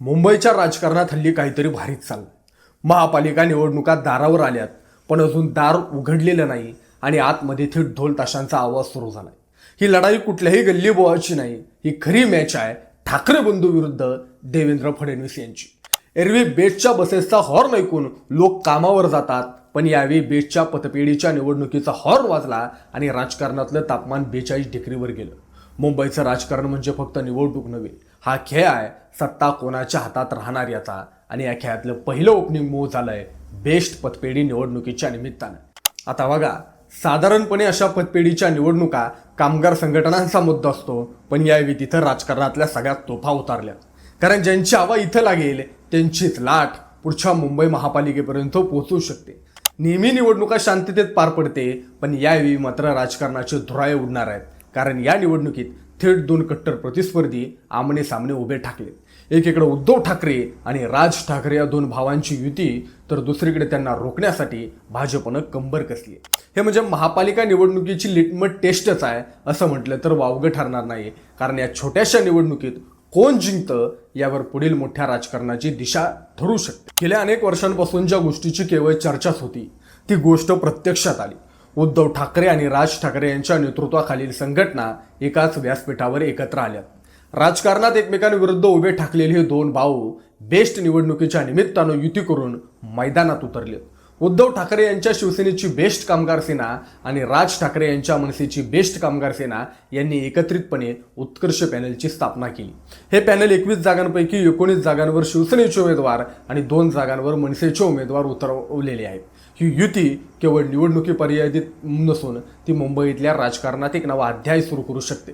मुंबईच्या राजकारणात हल्ली काहीतरी भारीच चाललं महापालिका निवडणुका दारावर आल्यात पण अजून दार उघडलेलं नाही आणि आतमध्ये थेट ढोल ताशांचा आवाज सुरू झालाय. ही लढाई कुठल्याही गल्लीबोवाची नाही ही खरी मॅच आहे ठाकरे बंधू विरुद्ध देवेंद्र फडणवीस यांची. एरवी बेस्टच्या बसेसचा हॉर्न ऐकून लोक कामावर जातात पण यावेळी बेस्टच्या पतपेढीच्या निवडणुकीचा हॉर्न वाजला आणि राजकारणातलं तापमान बेचाळीस डिग्रीवर गेलं. मुंबईचं राजकारण म्हणजे फक्त निवडणूक नव्हे हा खेळ आहे सत्ता कोणाच्या हातात राहणार याचा. आणि या खेळातलं पहिलं ओपनिंग मूव झालंय बेस्ट पतपेढी निवडणुकीच्या निमित्तानं. आता बघा साधारणपणे अशा पतपेढीच्या निवडणुका कामगार संघटनांचा मुद्दा असतो पण यावेळी तिथं राजकारणातल्या सगळ्यात तोफा उतारल्या. कारण ज्यांची हवा इथं लागेल त्यांचीच लाट पुढच्या मुंबई महापालिकेपर्यंत पोहोचू शकते. नेहमी निवडणुका शांततेत पार पडते पण यावेळी मात्र राजकारणाचे धुराळे उडणार आहेत. कारण या निवडणुकीत थेट दोन कट्टर प्रतिस्पर्धी आमने सामने उभे ठाकले एकीकडे उद्धव ठाकरे आणि राज ठाकरे या दोन भावांची युती तर दुसरीकडे त्यांना रोखण्यासाठी भाजपनं कंबर कसली हे म्हणजे महापालिका निवडणुकीची लिटमट टेस्टच आहे असं म्हटलं तर वावगं ठरणार नाही. कारण या छोट्याशा निवडणुकीत कोण जिंकतं यावर पुढील मोठ्या राजकारणाची दिशा ठरू शकते. गेल्या अनेक वर्षांपासून ज्या गोष्टीची केवळ चर्चाच होती ती गोष्ट प्रत्यक्षात आली. उद्धव ठाकरे आणि राज ठाकरे यांच्या नेतृत्वाखालील संघटना एकाच व्यासपीठावर एकत्र आल्या. राजकारणात एकमेकांविरुद्ध उभे ठाकलेले हे दोन भाऊ बेस्ट निवडणुकीच्या निमित्तानं युती करून मैदानात उतरले. उद्धव ठाकरे यांच्या शिवसेनेची बेस्ट कामगार सेना आणि राज ठाकरे यांच्या मनसेची बेस्ट कामगार सेना यांनी एकत्रितपणे उत्कर्ष पॅनलची स्थापना केली. हे पॅनल एकवीस जागांपैकी एकोणीस जागांवर शिवसेनेचे उमेदवार आणि दोन जागांवर मनसेचे उमेदवार उतरवलेले आहेत. ही युती केवळ निवडणुकी पर्यादित नसून ती मुंबईतल्या राजकारणात एक नवा अध्याय सुरू करू शकते.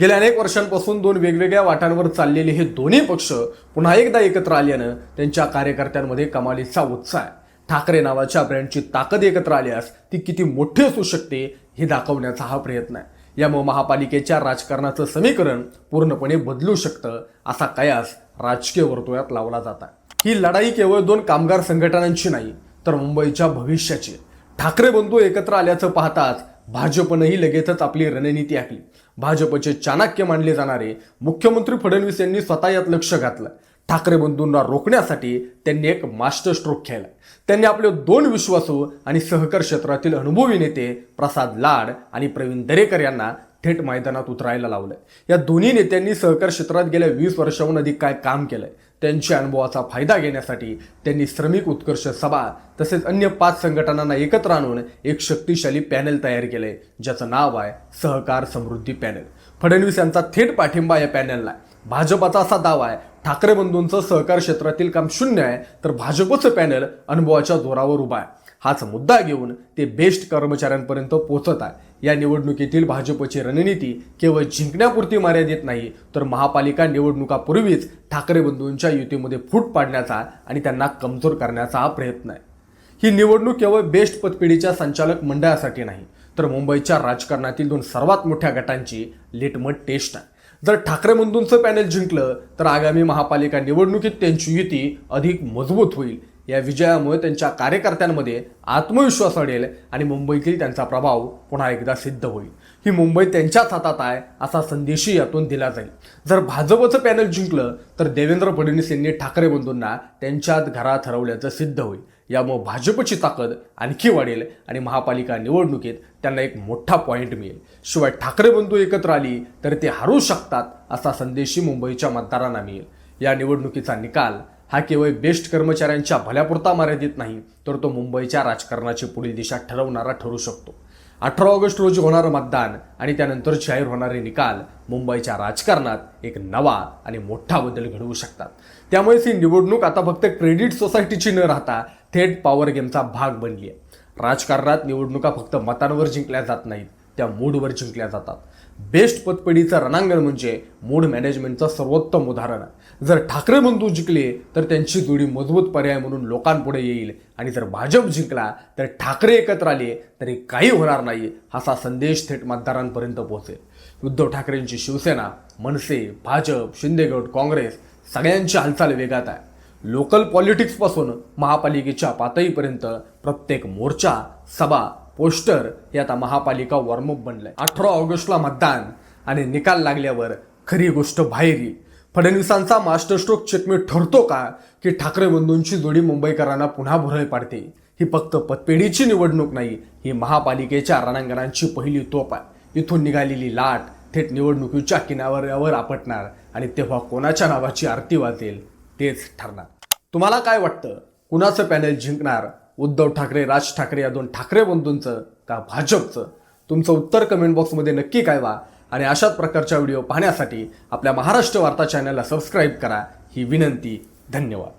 गेल्या अनेक वर्षांपासून दोन वेगवेगळ्या वाटांवर चाललेले हे दोन्ही पक्ष पुन्हा एकदा एकत्र आल्यानं त्यांच्या कार्यकर्त्यांमध्ये कमालीचा उत्साह आहे. ठाकरे नावाच्या ब्रँडची ताकद एकत्र आल्यास ती किती मोठी असू शकते हे दाखवण्याचा हा प्रयत्न आहे. यामुळे महापालिकेच्या राजकारणाचं समीकरण पूर्णपणे बदलू शकतं असा कयास राजकीय वर्तुळात लावला जात ही लढाई केवळ दोन कामगार संघटनांची नाही तर मुंबईच्या भविष्याची. ठाकरे बंधू एकत्र आल्याचं पाहताच भाजपनंही लगेचच आपली रणनीती आखली. भाजपचे चाणक्य मानले जाणारे मुख्यमंत्री फडणवीस यांनी स्वतः यात लक्ष घातलं. ठाकरे बंधूंना रोखण्यासाठी त्यांनी एक मास्टर स्ट्रोक खेळला त्यांनी आपले दोन विश्वासू आणि सहकार क्षेत्रातील अनुभवी नेते प्रसाद लाड आणि प्रवीण दरेकर यांना थेट मैदानात उतरायला लावलं. या दोन्ही नेत्यांनी सहकार क्षेत्रात गेल्या वीस वर्षाहून अधिक काय काम केलंय? त्यांच्या अनुभवाचा फायदा घेण्यासाठी त्यांनी श्रमिक उत्कर्ष सभा तसेच अन्य पाच संघटनांना एकत्र आणून एक शक्तिशाली पॅनल तयार केलंय ज्याचं नाव आहे सहकार समृद्धी पॅनल. फडणवीस यांचा थेट पाठिंबा या पॅनलला आहे. भाजपाचा असा दावा आहे ठाकरे बंधूंचं सहकार क्षेत्रातील काम शून्य आहे तर भाजपचं पॅनल अनुभवाच्या जोरावर उभा आहे. हाच मुद्दा घेऊन ते बेस्ट कर्मचाऱ्यांपर्यंत पोहोचत आहे. या निवडणुकीतील भाजपची रणनीती केवळ जिंकण्यापुरती मर्यादित नाही तर महापालिका निवडणुकापूर्वीच ठाकरे बंधूंच्या युतीमध्ये फूट पाडण्याचा आणि त्यांना कमजोर करण्याचा हा प्रयत्न आहे. ही निवडणूक केवळ बेस्ट पतपेढीच्या संचालक मंडळासाठी नाही तर मुंबईच्या राजकारणातील दोन सर्वात मोठ्या गटांची लिटमट टेस्ट आहे. जर ठाकरे बंधूंचं पॅनल जिंकलं तर आगामी महापालिका निवडणुकीत त्यांची युती अधिक मजबूत होईल. या विजयामुळे त्यांच्या कार्यकर्त्यांमध्ये आत्मविश्वास वाढेल आणि मुंबईतील त्यांचा प्रभाव पुन्हा एकदा सिद्ध होईल. ही मुंबई त्यांच्याच हातात आहे असा संदेशही यातून दिला जाईल. जर भाजपचं पॅनल जिंकलं तर देवेंद्र फडणवीस यांनी ठाकरे बंधूंना त्यांच्यात घरात हरवल्याचं सिद्ध होईल. यामुळे भाजपची ताकद आणखी वाढेल आणि महापालिका निवडणुकीत त्यांना एक मोठा पॉईंट मिळेल. शिवाय ठाकरे बंधू एकत्र आली तर ते हरू शकतात असा संदेशही मुंबईच्या मतदारांना मिळेल. या निवडणुकीचा निकाल हा केवळ बेस्ट कर्मचाऱ्यांच्या भल्यापुरता मर्यादित नाही तर तो मुंबईच्या राजकारणाची पुढील दिशा ठरवणारा ठरू शकतो. अठरा ऑगस्ट रोजी होणारं मतदान आणि त्यानंतर जाहीर होणारे निकाल मुंबईच्या राजकारणात एक नवा आणि मोठा बदल घडवू शकतात. त्यामुळेच ही निवडणूक आता फक्त क्रेडिट सोसायटीची न राहता थेट पॉवर गेमचा भाग बनली आहे. राजकारणात निवडणुका फक्त मतांवर जिंकल्या जात नाहीत त्या मूडवर जिंकल्या जातात. बेस्ट पतपेढीचं रणांगण म्हणजे मूड मॅनेजमेंटचं सर्वोत्तम उदाहरण. आहे जर ठाकरे बंधू जिंकले तर त्यांची जोडी मजबूत पर्याय म्हणून लोकांपुढे येईल. आणि जर भाजप जिंकला तर ठाकरे एकत्र आले तरी काही होणार नाही असा संदेश थेट मतदारांपर्यंत पोहोचेल. उद्धव ठाकरेंची शिवसेना मनसे भाजप शिंदेगड काँग्रेस सगळ्यांची हालचाल वेगात आहे. लोकल पॉलिटिक्सपासून महापालिकेच्या पातळीपर्यंत प्रत्येक मोर्चा सभा पोस्टर हे आता महापालिका वॉर्मअप बनलंय. अठरा ऑगस्टला मतदान आणि निकाल लागल्यावर खरी गोष्ट बाहेर. येईल फडणवीसांचा मास्टरस्ट्रोक चेकमेट ठरतो का की ठाकरे बंधूंची जोडी मुंबईकरांना पुन्हा भुरळ पाडते? ही फक्त पतपेढीची निवडणूक नाही ही महापालिकेच्या रणांगणांची पहिली तोप आहे. इथून निघालेली लाट थेट निवडणुकीच्या किनाऱ्यावर आपटणार आणि तेव्हा कोणाच्या नावाची आरती वाजेल तेच ठरणार. तुम्हाला काय वाटतं? कुणाचं पॅनल जिंकणार? उद्धव ठाकरे राज ठाकरे या दोन ठाकरे बंधूंचं का भाजपचं? तुमचं उत्तर कमेंट बॉक्समध्ये नक्की कळवा आणि अशाच प्रकारच्या व्हिडिओ पाहण्यासाठी आपल्या महाराष्ट्र वार्ता चॅनलला सबस्क्राईब करा. ही विनंती धन्यवाद.